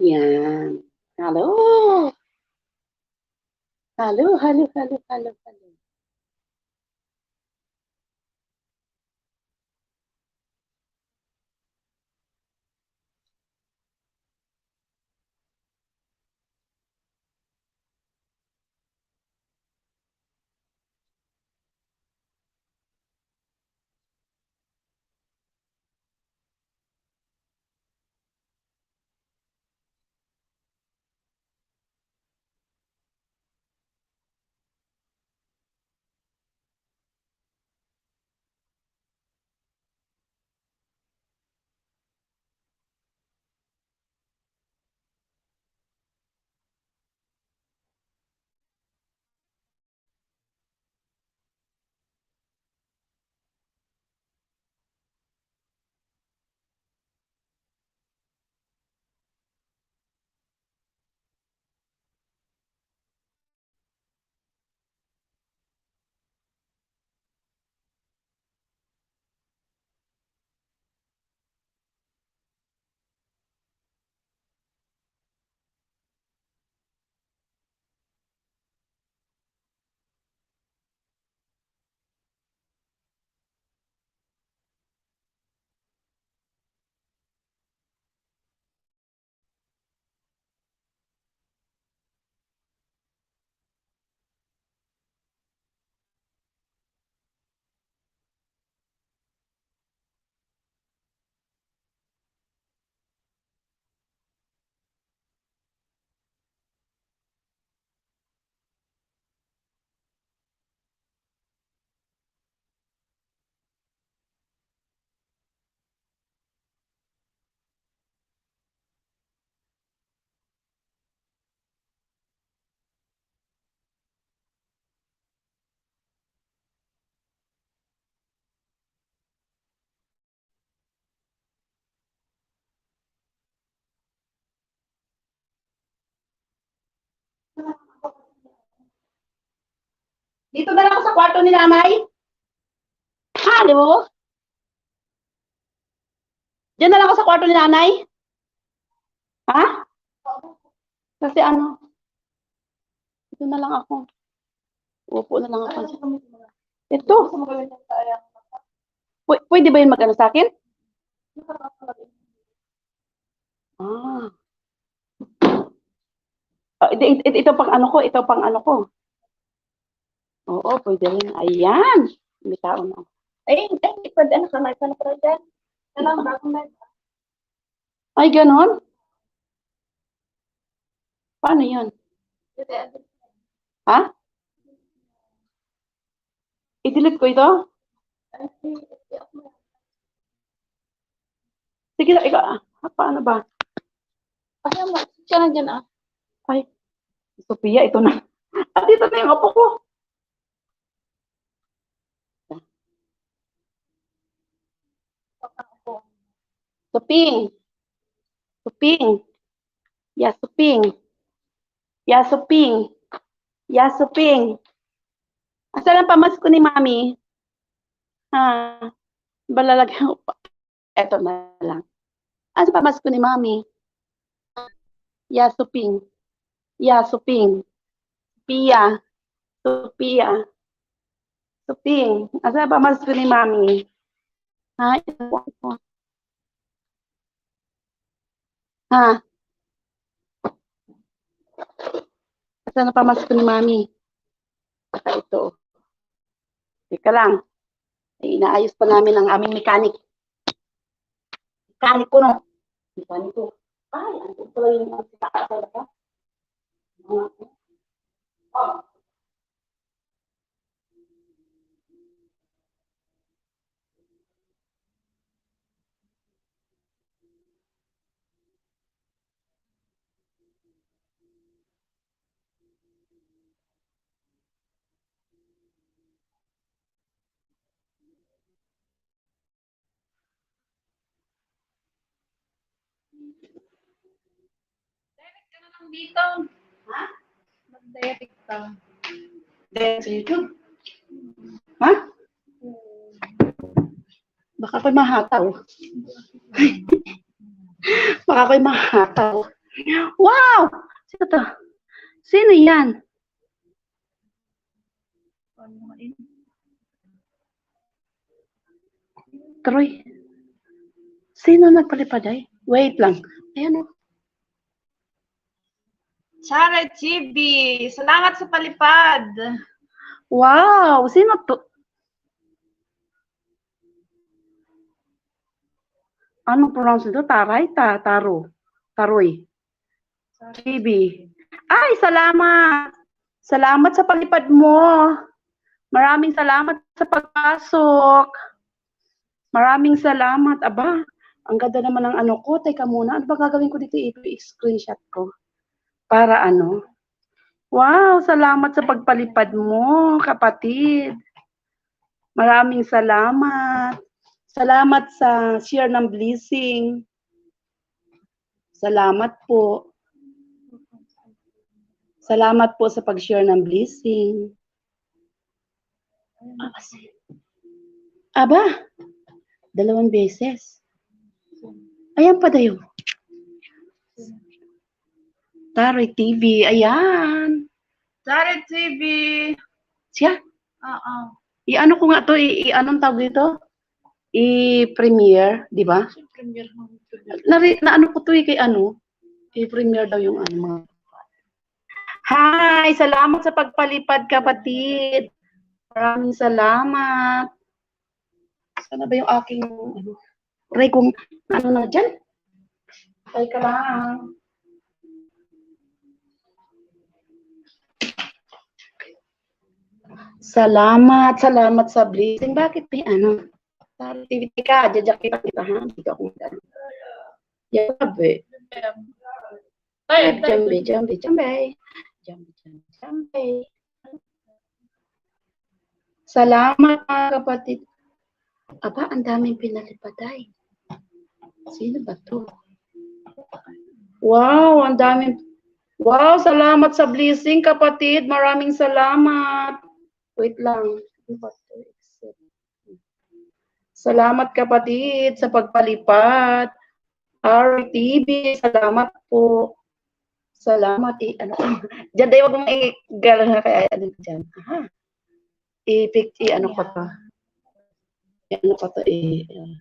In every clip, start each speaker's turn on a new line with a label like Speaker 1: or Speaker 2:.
Speaker 1: Ya. Halo. Halo, halo, halo, halo, halo. Dito na lang ako sa kwarto ni nanay. Hello? Diyan na lang ako sa kwarto ni nanay. Ha? Kasi ano? Dito na lang ako. Upo na lang ako. Ito. Pw- pwede ba yun mag-ano sa akin? Ah. Ah, ito, ito, ito pang ano ko, ito pang ano ko. Oo, pwede rin. Ayan. May tao na.
Speaker 2: Ay, ay, pwede anak na may pala dyan. Alam, bagong na.
Speaker 1: Ay, ganon? Paano yun? Ha? I-delete ko ito? Sige na, ikaw. ah, Paano ba?
Speaker 2: Ay, mo, siya na dyan ah.
Speaker 1: Ay, Sophia, ito na. Ah, dito na yung apo ko. Suping. Suping. Ya, suping. Ya, suping. Ya, suping. Asan ang pamasko ni Mami? Ha? Balalagyan ko pa. Eto na lang. Asan pamasko ni Mami? Ya, suping. Ya, suping. Pia. Sophia. Suping. Asan ang pamasko ni Mami? Ha? Ito ko. Ha? Saan na pamasko ni Mami? Saka ito. Teka lang. Ay, inaayos pa namin ang aming mechanic. Mechanic ko, no? Mechanic ko. Ay, ano pala yung mga sinakasal ka? Oh.
Speaker 2: Dito.
Speaker 1: Ha?
Speaker 2: Mag-diatic ka.
Speaker 1: Dahil sa YouTube. Ha? Baka ako'y mahataw. Baka ako'y mahataw. Wow! Sino to? Sino yan? Troy. Sino nagpalipad ay? Wait lang. Ayan o.
Speaker 2: Chara Chibi, salamat sa palipad.
Speaker 1: Wow! Sino to? Ano pronounce ito? Taray? Ta, taro? Taroy? Chibi. Ay, salamat! Salamat sa palipad mo. Maraming salamat sa pagpasok. Maraming salamat. Aba, ang ganda naman ng ano ko. Teka muna, ano ba gagawin ko dito? I-screenshot ko. Para ano? Wow, salamat sa pagpalipad mo, kapatid. Maraming salamat. Salamat sa share ng blessing. Salamat po. Salamat po sa pag-share ng blessing. Aba, dalawang beses. Ayan pa dayo. Taroy TV, ayan.
Speaker 2: Chara Chibi.
Speaker 1: Siya,
Speaker 2: Oo.
Speaker 1: i-ano ko nga to, i-anong tawag dito? I-premiere, di ba?
Speaker 2: Premier
Speaker 1: Nari, na ano ko to eh, kay ano? I-premiere daw yung ano mga. Hi! Salamat sa pagpalipad, kapatid. Maraming salamat. Sana ba yung aking, ano, Ray, kung ano na dyan? Ay ka lang. Salamat, salamat sa blessing. Bakit may ano? Activity ka, jajak kita kita ha. Hindi ka kung ano. Yabe.
Speaker 2: Tayo.
Speaker 1: Jambe, jambe, jambe. Jambe, jambe, jambe. Salamat mga kapatid. Aba, ang daming pinalipaday. Sino ba to? Wow, ang daming. Wow, salamat sa blessing kapatid. Maraming salamat. Wait lang. Ano. Salamat kapatid sa pagpalipad. RTV, salamat po. Salamat. Eh, ano, diyan tayo wag mong i-gala na kaya ano diyan. Aha. I-pick, i-ano ko to. I-ano ko to, eh. uh,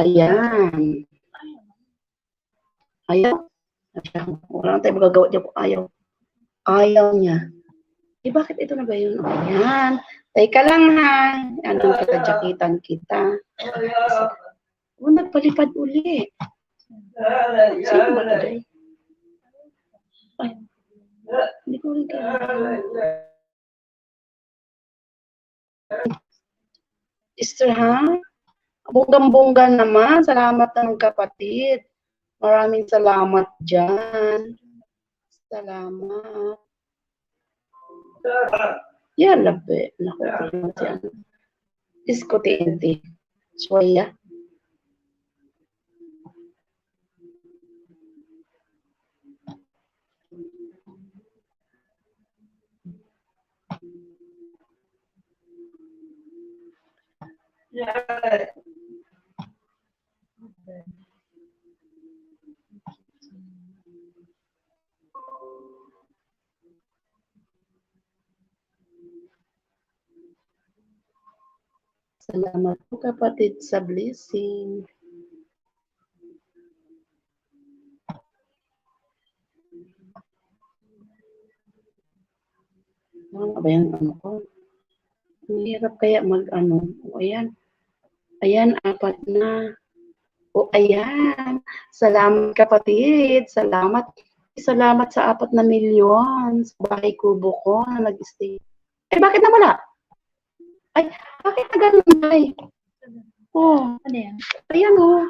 Speaker 1: Ayan. Ayaw. Ayaw. Wala na tayo magagawa dyan kung ayaw. Ayaw niya. Eh, bakit ito na ba yun? Ayan. Teka lang ha. Anong kita, jakitan kita. Oh, nagpalipad uli. Sino ba ito, Day? Ay, hindi ko rin kaya. Sister, ha? Bonggang-bongga naman. Salamat ng kapatid. Maraming salamat dyan. Salamat. Yan, labi. Naku, ano si ano. Isko TNT. Swaya. Salamat po kapatid sa blessing. Ano ba yan? Ano ko? Ang hirap kaya mag ano. O ayan. Ayan, apat na. O ayan. Salamat kapatid. Salamat. Salamat sa apat na milyon sa bahay kubo ko na nag-stay. Eh, bakit nawala? Ay, bakit na ganun ay? Oh,
Speaker 2: Ano yan?
Speaker 1: ayan oh.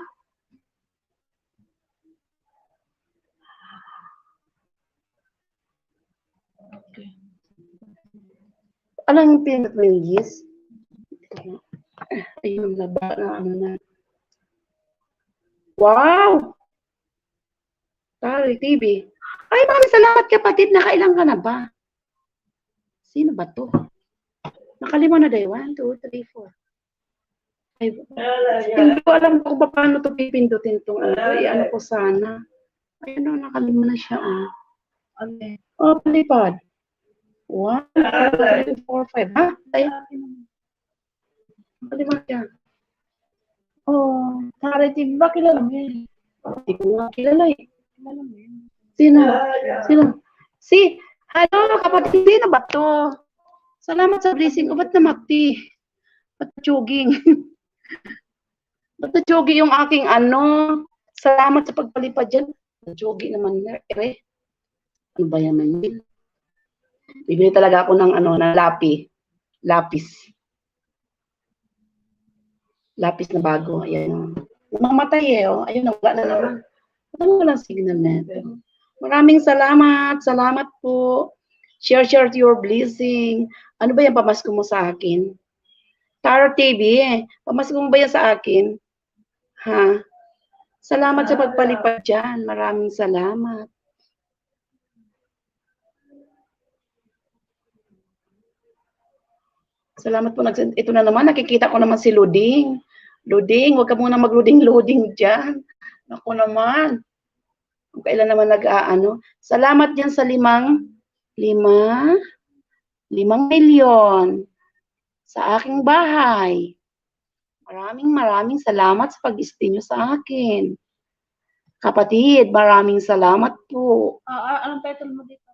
Speaker 1: Alam yung pinat mo yung yes? Ayun, laba na ano na. Wow! Tari TV. Ay, maraming salamat kapatid. Nakailang ka na ba? Sino ba to? Nakalima na dayo. One, two, three, four. Ay, hindi ko alam kung paano to pipindutin tong ano. Ay, ano ko sana. Ayun o, nakalima na siya. Oh,
Speaker 2: Okay.
Speaker 1: oh palipad. One, two, three, four, five. Ha? Ay, palipad siya. Oh,
Speaker 2: Charity, ba kilala mo yun?
Speaker 1: hindi ko nga kilala eh.
Speaker 2: Kilala mo yun?
Speaker 1: Sino? Sino? Si, ano, kapatid, sino ba to? Salamat sa blessing ko. Ba't namakti? Ba't jogging? Ba't jogging yung aking ano? Salamat sa pagpalipad dyan. Jogging naman, ere. Ano ba yan yun? Bibili talaga ako ng ano, ng lapi. Lapis. Lapis na bago. Ayan. Namamatay eh. Oh. Ayun, wala na naman. Wala na walang signal na. Maraming salamat. Salamat po. Share, share your blessing. Ano ba yung pamasko mo sa akin? Tara TV, eh. Pamasko mo ba yan sa akin? Ha? Salamat sa pagpalipad dyan. Maraming salamat. Salamat po. Ito na naman, nakikita ko naman si Luding. Luding, huwag ka muna mag-loading-loading dyan. Ako naman. Kung kailan naman nag-aano. Salamat dyan sa limang, lima, limang milyon sa aking bahay. Maraming maraming salamat sa pag-stay nyo sa akin. Kapatid, maraming salamat po.
Speaker 2: Ah, anong title mo dito?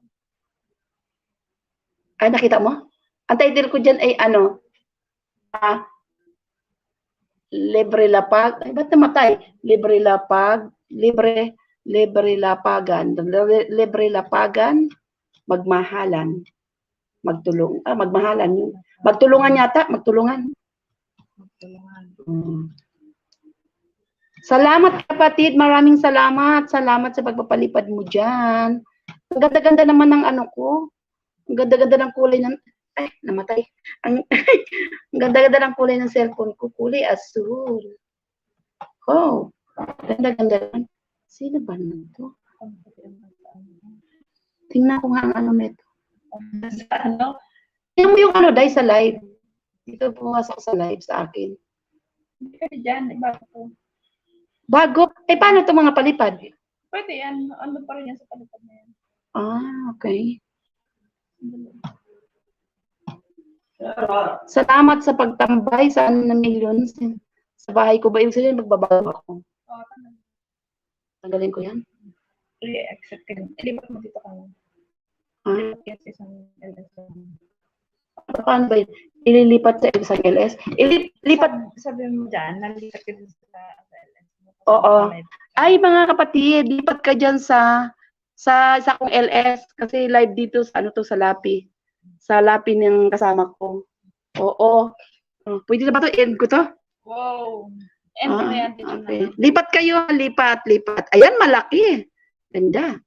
Speaker 1: Ay, nakita mo? Ang title ko dyan ay ano? Ah, libre lapag. Ay, ba't namatay? Libre lapag. Libre, libre lapagan. Libre, libre lapagan. Magmahalan. Magtulong. Ah, magmahalan yun. Magtulungan yata. Magtulungan.
Speaker 2: Tulungan.
Speaker 1: Mm. Salamat kapatid, maraming salamat. Salamat sa pagpapalipad mo dyan. Ang ganda-ganda naman ng ano ko. Ang ganda-ganda ng kulay ng... Ay, namatay. Ang, ang ganda-ganda ng kulay ng cellphone ko. Kulay asul. Oh, ganda-ganda. Sino ba naman to? Tingnan ko nga ang ano nito.
Speaker 2: Sa ano?
Speaker 1: Tingnan mo yung ano, dahil sa live. Dito pumasok sa live sa akin.
Speaker 2: Hindi ka dyan, iba ko.
Speaker 1: Bago. Eh, paano to mga palipad?
Speaker 2: Pwede yan. Ano pa rin yan sa palipad na yan?
Speaker 1: Ah, okay. Salamat sa pagtambay sa ano na millions. Sa bahay ko ba? Ibig sabihin, magbabago ako.
Speaker 2: Oo, tanong.
Speaker 1: Tanggalin ko yan.
Speaker 2: Re-accept ka. Ilipat mo dito ka.
Speaker 1: Ah,
Speaker 2: Yes, isang LS.
Speaker 1: paano ba yun? Ililipat sa isang LS? Ililipat,
Speaker 2: Sabi mo dyan, nalipat ka din sa LS.
Speaker 1: Oo. ay mga kapatid, lipat ka dyan sa sa sa kong LS kasi live dito sa ano to sa Lapi. Sa Lapi ng kasama ko. Oo. Oh, pwede na ba to? End ko to?
Speaker 2: Wow. And na yan dito
Speaker 1: Ah, okay.
Speaker 2: na.
Speaker 1: Lipat kayo, lipat, lipat. Ayan, malaki. Ganda.